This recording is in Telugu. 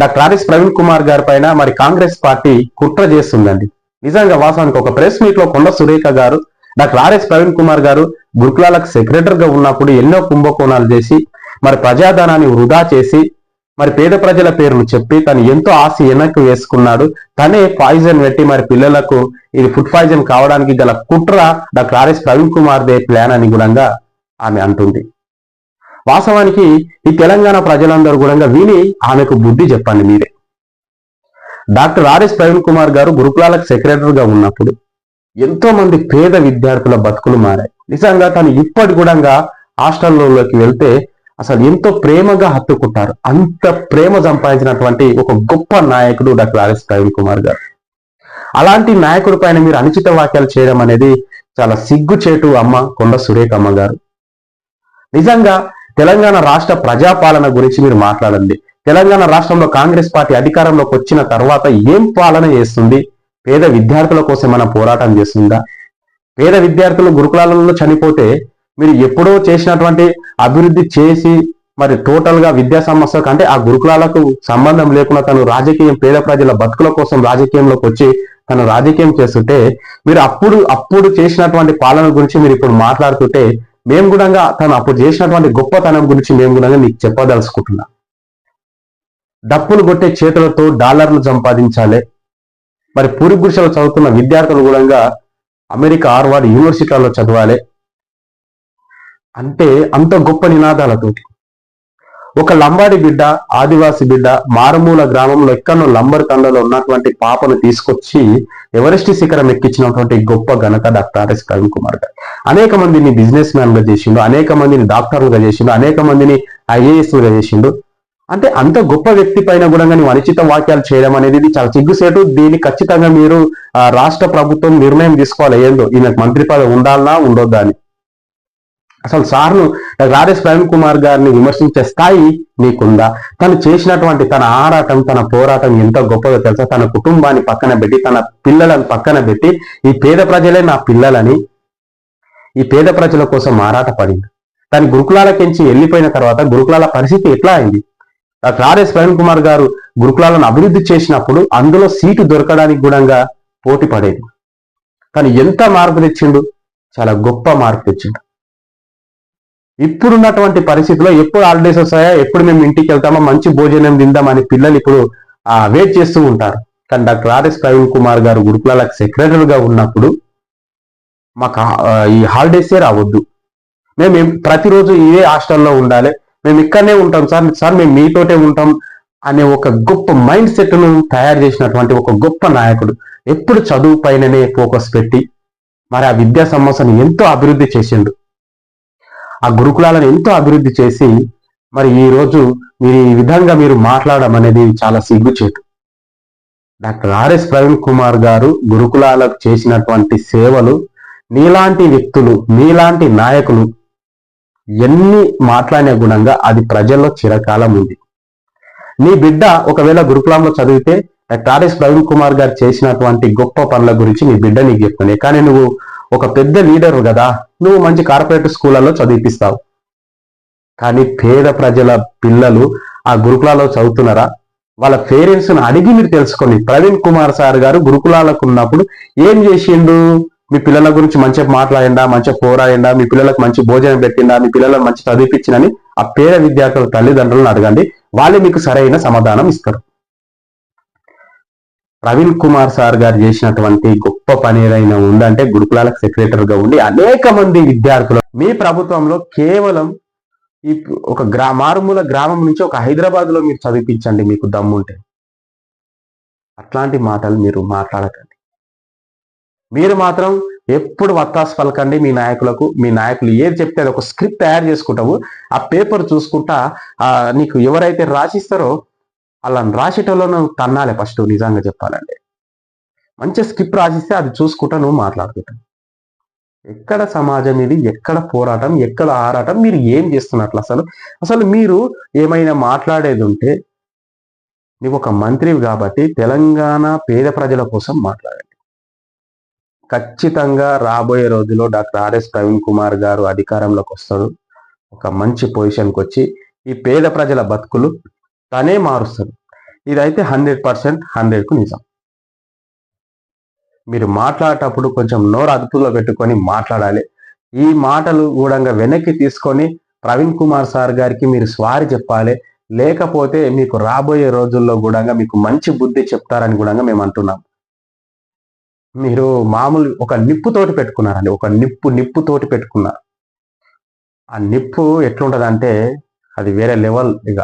డాక్టర్ ఆర్ఎస్ ప్రవీణ్ కుమార్ గారి పైన మరి కాంగ్రెస్ పార్టీ కుట్ర చేస్తుందండి. నిజంగా వాస్తవానికి ఒక ప్రెస్ మీట్లో కొండ సురేఖ గారు డాక్టర్ ఆర్ఎస్ ప్రవీణ్ కుమార్ గారు గురుకులాలకు సెక్రటరీగా ఉన్నప్పుడు ఎన్నో కుంభకోణాలు చేసి మరి ప్రజాధనాన్ని వృధా చేసి మరి పేద ప్రజల పేర్లు చెప్పి తను ఎంతో ఆశ వెనక్కి వేసుకున్నాడు. తనే పాయిజన్ పెట్టి మరి పిల్లలకు ఇది ఫుడ్ పాయిజన్ కావడానికి గల కుట్ర డాక్టర్ ఆర్ఎస్ ప్రవీణ్ కుమార్ దే ప్లాన్ అని కూడా ఆమె అంటుంది. వాస్తవానికి ఈ తెలంగాణ ప్రజలందరూ కూడా విని ఆమెకు బుద్ధి చెప్పండి మీరే. డాక్టర్ ఆర్ఎస్ ప్రవీణ్ కుమార్ గారు గురుకులాలకు సెక్రటరీగా ఉన్నప్పుడు ఎంతో మంది పేద విద్యార్థుల బతుకులు మారాయి. నిజంగా తను ఇప్పటి కూడా హాస్టల్లోకి వెళ్తే అసలు ఎంతో ప్రేమగా హత్తుకుంటారు. అంత ప్రేమ సంపాదించినటువంటి ఒక గొప్ప నాయకుడు డాక్టర్ ఆర్ఎస్ ప్రవీణ్ కుమార్ గారు. అలాంటి నాయకుడి పైన మీరు అనుచిత వాక్యాలు చేయడం అనేది చాలా సిగ్గుచేటు అమ్మ కొండ సురేఖ అమ్మ గారు. నిజంగా తెలంగాణ రాష్ట్ర ప్రజాపాలన గురించి మీరు మాట్లాడండి. తెలంగాణ రాష్ట్రంలో కాంగ్రెస్ పార్టీ అధికారంలోకి వచ్చిన తర్వాత ఏం పాలన చేస్తుంది? పేద విద్యార్థుల కోసం మన పోరాటం చేస్తుందా? పేద విద్యార్థులు గురుకులాలలో చనిపోతే మీరు ఎప్పుడో చేసినటువంటి అభివృద్ధి చేసి మరి టోటల్గా విద్యా సంస్థకు అంటే ఆ గురుకులాలకు సంబంధం లేకుండా తను రాజకీయం పేద ప్రజల బతుకుల కోసం రాజకీయంలోకి వచ్చి తను రాజకీయం చేస్తుంటే మీరు అప్పుడు అప్పుడు చేసినటువంటి పాలన గురించి మీరు ఇప్పుడు మాట్లాడుతుంటే మేము కూడా తను అప్పుడు చేసినటువంటి గొప్పతనం గురించి మేము కూడా మీకు చెప్పదలుచుకుంటున్నా. డప్పులు కొట్టే చేతులతో డాలర్లు సంపాదించాలి. మరి పూరి గుడిసెలు చదువుతున్న విద్యార్థులు కూడా అమెరికా హార్వర్డ్ యూనివర్సిటీలలో చదవాలి. అంటే అంత గొప్ప నినాదాలతోటి. ఒక లంబాడి బిడ్డ ఆదివాసి బిడ్డ మారుమూల గ్రామంలో ఎక్కడో లంబర్ కండలో ఉన్నటువంటి పాపను తీసుకొచ్చి ఎవరెస్ట్ శిఖరం ఎక్కించినటువంటి గొప్ప ఘనత డాక్టర్ ఆర్ఎస్ ప్రవీణ్ కుమార్ గారు. అనేక మందిని బిజినెస్ మ్యాన్గా చేసిండు అనేక మందిని డాక్టర్లుగా చేసిండు అనేక మందిని ఐఏఎస్గా చేసిండు. అంటే అంత గొప్ప వ్యక్తి పైన కూడా కానీ అనుచిత వాక్యాలు చేయడం అనేది ఇది చాలా సిగ్గుసేటు దీన్ని ఖచ్చితంగా మీరు ఆ, రాష్ట్ర ప్రభుత్వం నిర్ణయం తీసుకోవాలి. ఏందో ఈయనకు మంత్రి పదవి ఉండాలనా ఉండొద్దా అని. అసలు సార్ను ఆర్ఎస్ ప్రవీణ్ కుమార్ గారిని విమర్శించే స్థాయి నీకుందా? తను చేసినటువంటి తన ఆరాటం తన పోరాటం ఎంత గొప్పదో తెలుసా? తన కుటుంబాన్ని పక్కన పెట్టి తన పిల్లలను పక్కన పెట్టి ఈ పేద ప్రజలే నా పిల్లలని. ఈ పేద ప్రజల కోసం ఆరాట పడింది. తను గురుకులాలకించి వెళ్ళిపోయిన తర్వాత గురుకులాల పరిస్థితి ఎట్లా అయింది? డాక్టర్ ఆర్ఎస్ ప్రవీణ్ కుమార్ గారు గురుకులాలను అభివృద్ధి చేసినప్పుడు అందులో సీటు దొరకడానికి కూడా పోటీ పడేది. కానీ ఎంత మార్పు తెచ్చిండు? చాలా గొప్ప మార్పు తెచ్చిండు. ఇప్పుడున్నటువంటి పరిస్థితిలో ఎప్పుడు హాలిడేస్ వస్తాయా? ఎప్పుడు మేము ఇంటికి వెళ్తామో? మంచి భోజనం తిందామని పిల్లలు ఇప్పుడు వెయిట్ చేస్తూ ఉంటారు. కానీ డాక్టర్ ఆర్ఎస్ ప్రవీణ్ కుమార్ గారు గురుకులాలకు సెక్రటరీగా ఉన్నప్పుడు మాకు ఈ హాలిడేసే రావద్దు. మేము ప్రతిరోజు ఇదే హాస్టల్లో ఉండాలి. మేము ఇక్కడనే ఉంటాం సార్. సార్ మేము మీతోటే ఉంటాం అనే ఒక గొప్ప మైండ్ సెట్ను తయారు చేసినటువంటి ఒక గొప్ప నాయకుడు ఎప్పుడు చదువు పైననే ఫోకస్ పెట్టి మరి ఆ విద్యా సమస్యను ఎంతో అభివృద్ధి చేసిండు. ఆ గురుకులాలను ఎంతో అభివృద్ధి చేసి మరి ఈ రోజు మీరు ఈ విధంగా మీరు మాట్లాడడం అనేది చాలా సిగ్గుచేటు. డాక్టర్ ఆర్ఎస్ ప్రవీణ్ కుమార్ గారు గురుకులాలకు చేసినటువంటి సేవలు నీలాంటి వ్యక్తులు నీలాంటి నాయకులు ఎన్ని మాట్లాడిన గుణంగా అది ప్రజల్లో చిరకాలం ఉంది. నీ బిడ్డ ఒకవేళ గురుకులంలో చదివితే డాక్టర్ ఆర్ఎస్ ప్రవీణ్ కుమార్ గారు చేసినటువంటి గొప్ప పనుల గురించి నీ బిడ్డ నీకు చెప్తుంది కానీ నువ్వు ఒక పెద్ద లీడరు కదా నువ్వు మంచి కార్పొరేట్ స్కూళ్ళలో చదివిపిస్తావు. కానీ పేద ప్రజల పిల్లలు ఆ గురుకులాల్లో చదువుతున్నారా? వాళ్ళ పేరెంట్స్ని అడిగి మీరు తెలుసుకోండి ప్రవీణ్ కుమార్ సార్ గారు గురుకులాలకు ఉన్నప్పుడు ఏం చేసిండు? మీ పిల్లల గురించి మంచిగా మాట్లాడిండా? మంచిగా పోరాడిందా మీ పిల్లలకు మంచి భోజనం పెట్టిండా? మీ పిల్లలకు మంచి చదివిపించినని ఆ పేద విద్యార్థుల తల్లిదండ్రులను అడగండి. వాళ్ళే మీకు సరైన సమాధానం ఇస్తారు. ప్రవీణ్ కుమార్ సార్ గారు చేసినటువంటి గొప్ప పని ఏదైనా ఉందంటే గురుకులాలకు సెక్రటరీగా ఉండి అనేక మంది విద్యార్థులు మీ ప్రభుత్వంలో కేవలం ఈ ఒక గ్రా మారుమూల గ్రామం నుంచి ఒక హైదరాబాద్లో మీరు చదివించండి మీకు దమ్ముంటే. అట్లాంటి మాటలు మీరు మాట్లాడకండి. మీరు మాత్రం ఎప్పుడు వత్తాస్ పలకండి మీ నాయకులకు మీ నాయకులు ఏది చెప్తే అది ఒక స్క్రిప్ట్ తయారు చేసుకుంటావు ఆ పేపర్ చూసుకుంటా నీకు ఎవరైతే రాసిస్తారో అలా రాసేటోళ్ళు నువ్వు తన్నాలి ఫస్ట్ నిజంగా చెప్పాలంటే. మంచి స్కిప్ రాసిస్తే అది చూసుకుంటా నువ్వు మాట్లాడుకుంటావు ఎక్కడ సమాజం ఇది? ఎక్కడ పోరాటం? ఎక్కడ ఆరాటం? మీరు ఏం చేస్తున్నట్లు అసలు? అసలు మీరు ఏమైనా మాట్లాడేది ఉంటే నువ్వు ఒక మంత్రివి కాబట్టి తెలంగాణ పేద ప్రజల కోసం మాట్లాడండి. ఖచ్చితంగా రాబోయే రోజుల్లో డాక్టర్ ఆర్ఎస్ ప్రవీణ్ కుమార్ గారు అధికారంలోకి వస్తాడు. ఒక మంచి పొజిషన్కి వచ్చి ఈ పేద ప్రజల బతుకులు తనే మారుస్తాడు. ఇదైతే హండ్రెడ్ పర్సెంట్ హండ్రెడ్కు నిజం. మీరు మాట్లాడేటప్పుడు కొంచెం నోరు అదుపులో పెట్టుకొని మాట్లాడాలి. ఈ మాటలు కూడా వెనక్కి తీసుకొని ప్రవీణ్ కుమార్ సార్ గారికి మీరు స్వారీ చెప్పాలి. లేకపోతే మీకు రాబోయే రోజుల్లో కూడా మీకు మంచి బుద్ధి చెప్తారని కూడా మేము అంటున్నాం. మీరు మామూలు ఒక నిప్పుతోటి పెట్టుకున్నారండి. ఒక నిప్పు నిప్పుతోటి పెట్టుకున్నారు. ఆ నిప్పు ఎట్లుంటదంటే అది వేరే లెవెల్ ఇక.